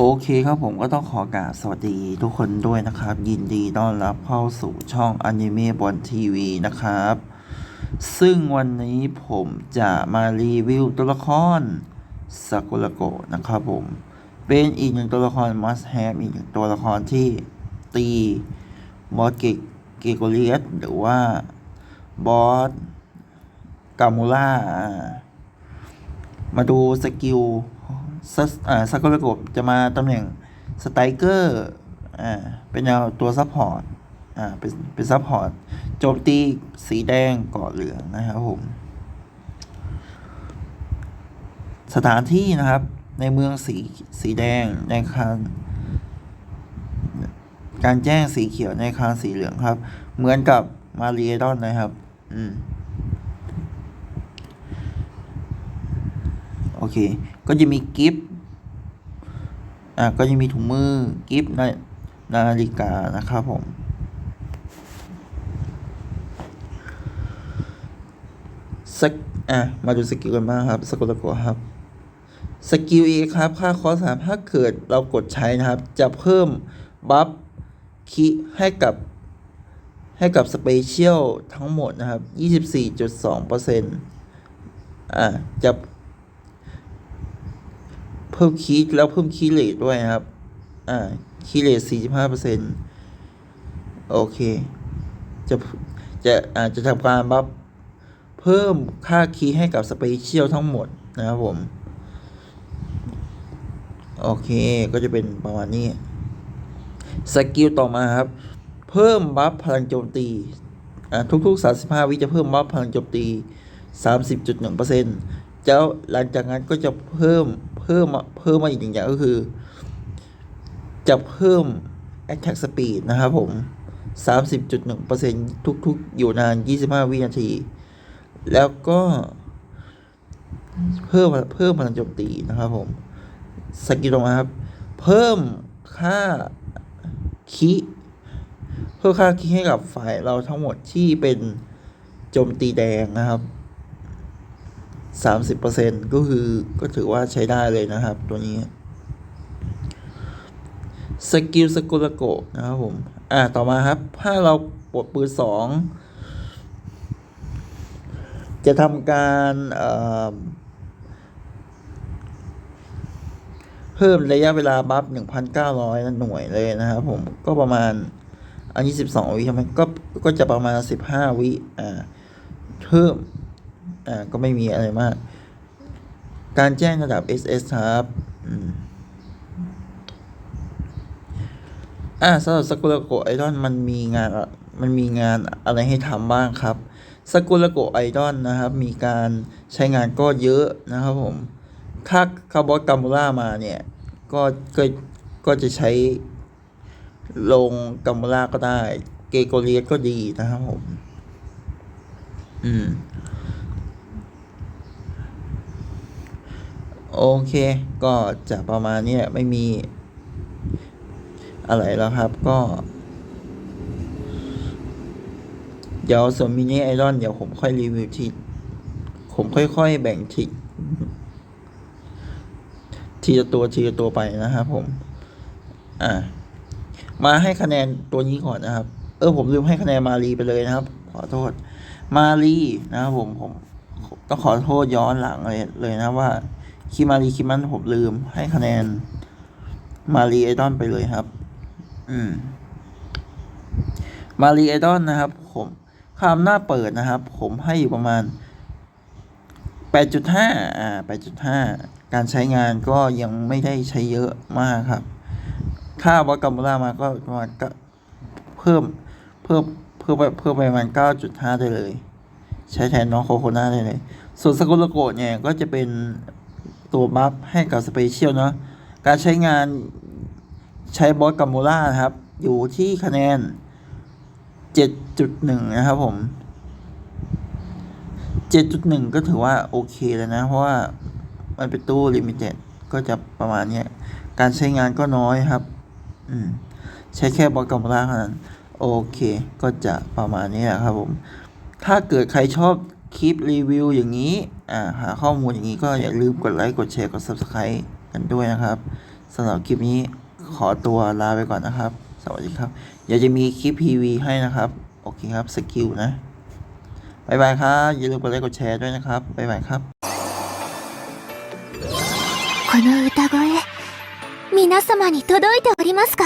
โอเคครับผมก็ต้องขอกราบสวัสดีทุกคนด้วยนะครับ ยินดีต้อนรับเข้าสู่ช่องอนิเมะบอลทีวีนะครับ ซึ่งวันนี้ผมจะมารีวิวตัวละครซากุระโกะนะครับผม เป็นอีกหนึ่งตัวละคร must have อีกหนึ่งตัวละครที่ตีบอสเกเกโกเลียสหรือว่าบอสกามูล่ามาดูสกิล ซัสอ่าซากุระโกะจะมาตำแหน่งสไตรเกอร์อ่าเป็นแนวตัวซัพพอร์ตอ่าเป็นเป็นซัพพอร์ตโจมตีสีแดงเกาะเหลืองนะครับผม สถานที่นะครับในเมืองสีสีแดงในคานการแจ้งสีเขียวในคานสีเหลืองครับ เหมือนกับมาเรียดอนนะครับ อืม โอเค ก็จะมีกิฟต์อะก็จะมีถุงมือกิฟต์นานาฬิกานะครับผมสักอะมาดูสกิลกันบ้างครับสกุลโกะครับสกิลเอครับค่าคอสามถ้าเกิดเรากดใช้นะครับ จะเพิ่มบัฟคิให้กับให้กับสเปเชียลทั้งหมดนะครับ 24.2%อะจะ เพิ่มคีย์แล้วเพิ่มคีเลทด้วยนะครับ อ่าคีเลทสี่สิบห้าเปอร์เซ็นโอเค จะ จะอาจจะทำการบัฟเพิ่มค่าคีให้กับสเปเชียลทั้งหมดนะครับผม โอเคก็จะเป็นประมาณนี้ สกิลต่อมาครับ เพิ่มบัฟพลังโจมตี อ่าทุกๆ35วิจะเพิ่มบัฟพลังโจมตี30.1%แล้วหลังจากนั้นก็จะเพิ่ม พิ่มมาเพิ่มมาอีกหนึ่งอย่างก็คือ จะเพิ่ม attack speed นะครับผม 30.1%ทุกๆ อยู่นาน 25 วินาที แล้วก็เพิ่มเพิ่มพลังโจมตีนะครับผม สกิลตรงมาครับ เพิ่มค่าคิเพิ่มค่าคิให้กับฝ่ายเราทั้งหมดที่เป็นโจมตีแดงนะครับ สามสิบเปอร์เซ็นก็คือก็ถือว่าใช้ได้เลยนะครับ ตัวนี้สกิลสกุลโกะนะครับผม อ่า ต่อมาครับ ถ้าเราปลดปืนสองจะทำการเอ่อเพิ่มระยะเวลาบัฟหนึ่งพันเก้าร้อยหน่วยเลยนะครับผม ก็ประมาณ อันนี้สิบสองวิใช่ไหมก็ ก็จะประมาณสิบห้าวิ อ่า เพิ่ม อ่าก็ไม่มีอะไรมาก การแจ้งระดับ SS ครับอ่าสำหรับสกุลโกไอดอนมันมีงานมันมีงานอะไรให้ทำบ้างครับสกุลโกไอดอนนะครับ มีการใช้งานก็เยอะนะครับผม ถ้าคาร์บอนกัมบูล่ามาเนี่ย ก็ก็ก็จะใช้ลงกัมบูล่าก็ได้ เกโกเลียก็ดีนะครับผม อืม โอเค ก็จะประมาณนี้ไม่มีอะไรแล้วครับก็ เดี๋ยวส่วนมินิไอรอนเดี๋ยวผมค่อยรีวิวทีผมค่อยๆแบ่งทีทีละตัวทีละตัวไปนะครับผม อ่า มาให้คะแนนตัวนี้ก่อนนะครับ เออผมลืมให้คะแนนมารีไปเลยนะครับ ขอโทษ มารีนะครับผมผมต้องขอโทษย้อนหลังเลยเลยนะว่า คิมารีคิมันผมลืม ให้คะแนน มารีไอดอนไปเลยครับ อืม มารีไอดอนนะครับ ผมคำหน้าเปิดนะครับ ผมให้อยู่ประมาณ 8.5 อ่า 8.5 การใช้งานก็ยังไม่ได้ใช้เยอะมากครับ ถ้าวัดกัมบูลามาก็ประมาณก็เพิ่มเพิ่มเพิ่มไปเพิ่มไปประมาณ 9.5 ได้เลย ใช้แทนน้องโคโคนาได้เลย ส่วนสกุลโกะเนี่ยก็จะเป็น ตัวบัฟให้กับสเปเชียลเนาะการใช้งานใช้บอสกัมูล่านะครับ อยู่ที่คะแนน 7.1 นะครับผม 7.1 ก็ถือว่าโอเคแล้วนะ เพราะว่ามันเป็นตู้ลิมิเต็ดก็จะประมาณนี้การใช้งานก็น้อยครับ อืม ใช้แค่บอสกัมูล่าเท่านั้น โอเค ก็จะประมาณนี้แหละครับผม ถ้าเกิดใครชอบ คลิปรีวิวอย่างนี้อ่าหาข้อมูลอย่างนี้ก็อย่าลืมกดไลค์กดแชร์กด Subscribe กันด้วยนะครับสำหรับคลิปนี้ขอตัวลาไปก่อนนะครับ สวัสดีครับอยากจะมีคลิป PV ให้นะครับ โอเคครับสกิลนะบายบายครับอย่าลืมกดไลค์กดแชร์ด้วยนะครับบายบายครับこの歌声皆様に届いておりますか